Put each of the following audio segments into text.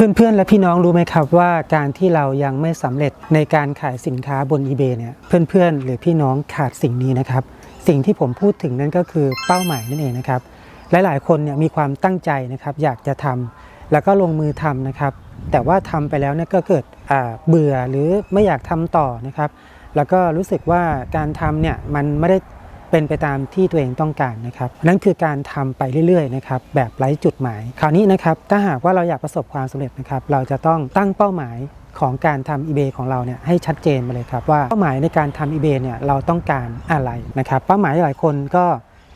เพื่อนๆ และพี่น้องรู้ไหมครับว่าการที่เรายังไม่สำเร็จในการขายสินค้าบน eBay เนี่ยเพื่อนๆ หรือพี่น้องขาดสิ่งนี้นะครับ สิ่งที่ผมพูดถึงนั่นก็คือเป้าหมายนั่นเองนะครับหลายๆ คนเนี่ยมีความตั้งใจนะครับอยากจะทำแล้วก็ลงมือทำนะครับแต่ว่าทำไปแล้วเนี่ยก็เกิดเบื่อหรือไม่อยากทำต่อนะครับ แล้วก็รู้สึกว่าการทำเนี่ยมันไม่ได้ เป็นไปตามที่ตัวเองต้องการนะครับนั่นคือการทำไปเรื่อยๆนะครับแบบไร้จุดหมาย คราวนี้นะครับถ้าหากว่าเราอยากประสบความสำเร็จนะครับเราจะต้องตั้งเป้าหมายของการทำ eBay ของเราเนี่ยให้ชัดเจนมาเลยครับว่าเป้าหมายในการทำ eBay เนี่ยเราต้องการอะไรนะครับเป้าหมายหลายคนก็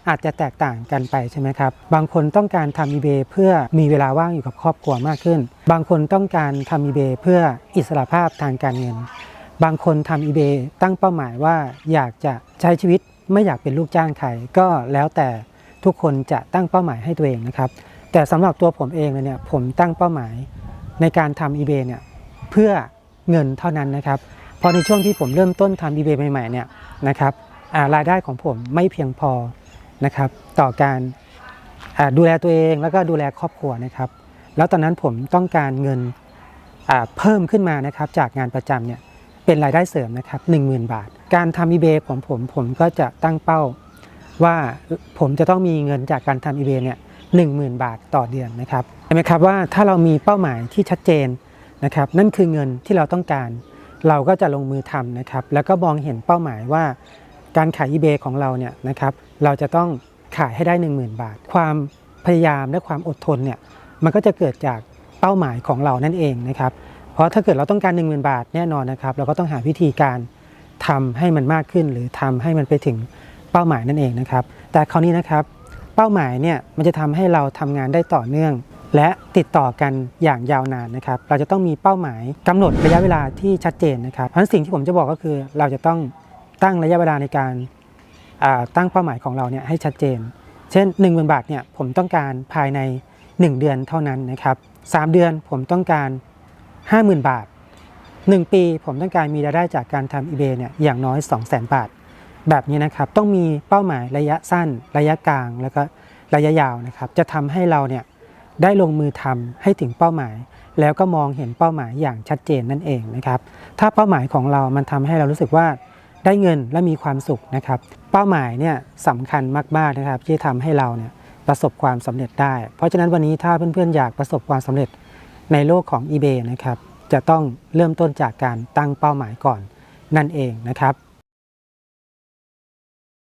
อาจจะแตกต่างกันไปใช่ไหมครับ บางคนต้องการทำ eBay เพื่อมีเวลาว่างอยู่กับครอบครัวมากขึ้น บางคนต้องการทำ eBay เพื่ออิสระภาพทางการเงิน บางคนทำ eBay ตั้งเป้าหมายว่าอยากจะใช้ชีวิต ไม่อยากเป็นลูกจ้างใครก็แล้วแต่ทุกคนจะตั้งเป้าหมายให้ตัวเองนะครับ แต่สำหรับตัวผมเองเนี่ยผมตั้งเป้าหมายในการทำ eBay เนี่ยเพื่อเงินเท่านั้นนะครับพราะในช่วงที่ผมเริ่มต้นทำ eBay ใหม่ๆเนี่ยนะครับรายได้ของผมไม่เพียงพอนะครับ ต่อการดูแลตัวเองแล้วก็ดูแลครอบครัวนะครับ แล้วตอนนั้นผมต้องการเงินเพิ่มขึ้นมานะครับจากงานประจำเนี่ย เป็นรายได้เสริมนะครับ10,000 บาท การทำ eBay ของผมผมก็จะตั้งเป้า ว่าผมจะต้องมีเงินจากการทำ eBay เนี่ย10,000 บาทต่อเดือนนะครับเห็นไหมครับว่าถ้าเรามีเป้าหมายที่ชัดเจนนะครับนั่นคือเงินที่เราต้องการ เราก็จะลงมือทำนะครับแล้วก็มองเห็นเป้าหมายว่า การขาย eBay ของเราเนี่ยนะครับเราจะต้องขายให้ได้ 10,000 บาท ความพยายามและความอดทนเนี่ยมันก็จะเกิดจากเป้าหมายของเรานั่นเองนะครับ เพราะถ้าเกิดเราต้องการ 1 0,000 บาทแน่นอนนะครับ เราก็ต้องหาวิธีการทำให้มันมากขึ้น หรือทำให้มันไปถึงเป้าหมายนั่นเองนะครับ แต่คราวนี้นะครับเป้าหมายเนี่ยมันจะทำให้เราทำงานได้ต่อเนื่อง และติดต่อกันอย่างยาวนานนะครับ เราจะต้องมีเป้าหมายกำหนดระยะเวลาที่ชัดเจนนะครับเพราะนั้นสิ่งที่ผมจะบอกก็คือเราจะต้องตั้งระยะเวลาในการตั้งเป้าหมายของเราเนี่ยให้ชัดเจน เช่น 1 0,000 บาทเนี่ยผมต้องการภายใน 1 เดือนเท่านั้นนะครับ3เดือนผมต้องการ 50,000 บาท 1 ปีผมต้องการมีรายได้จากการทำ eBay เนี่ยอย่างน้อย 200,000 บาท แบบนี้นะครับต้องมีเป้าหมายระยะสั้น ระยะกลาง แล้วก็ระยะยาวนะครับจะทำให้เราเนี่ยได้ลงมือทำให้ถึงเป้าหมาย แล้วก็มองเห็นเป้าหมายอย่างชัดเจนนั่นเองนะครับถ้าเป้าหมายของเรามันทำให้เรารู้สึกว่าได้เงินและมีความสุขนะครับ เป้าหมายเนี่ยสำคัญมากๆนะครับที่ทำให้เราเนี่ยประสบความสำเร็จได้ เพราะฉะนั้นวันนี้ถ้าเพื่อนๆอยากประสบความสำเร็จ ในโลกของ eBay นะครับ จะต้องเริ่มต้นจากการตั้งเป้าหมายก่อนนั่นเองนะครับ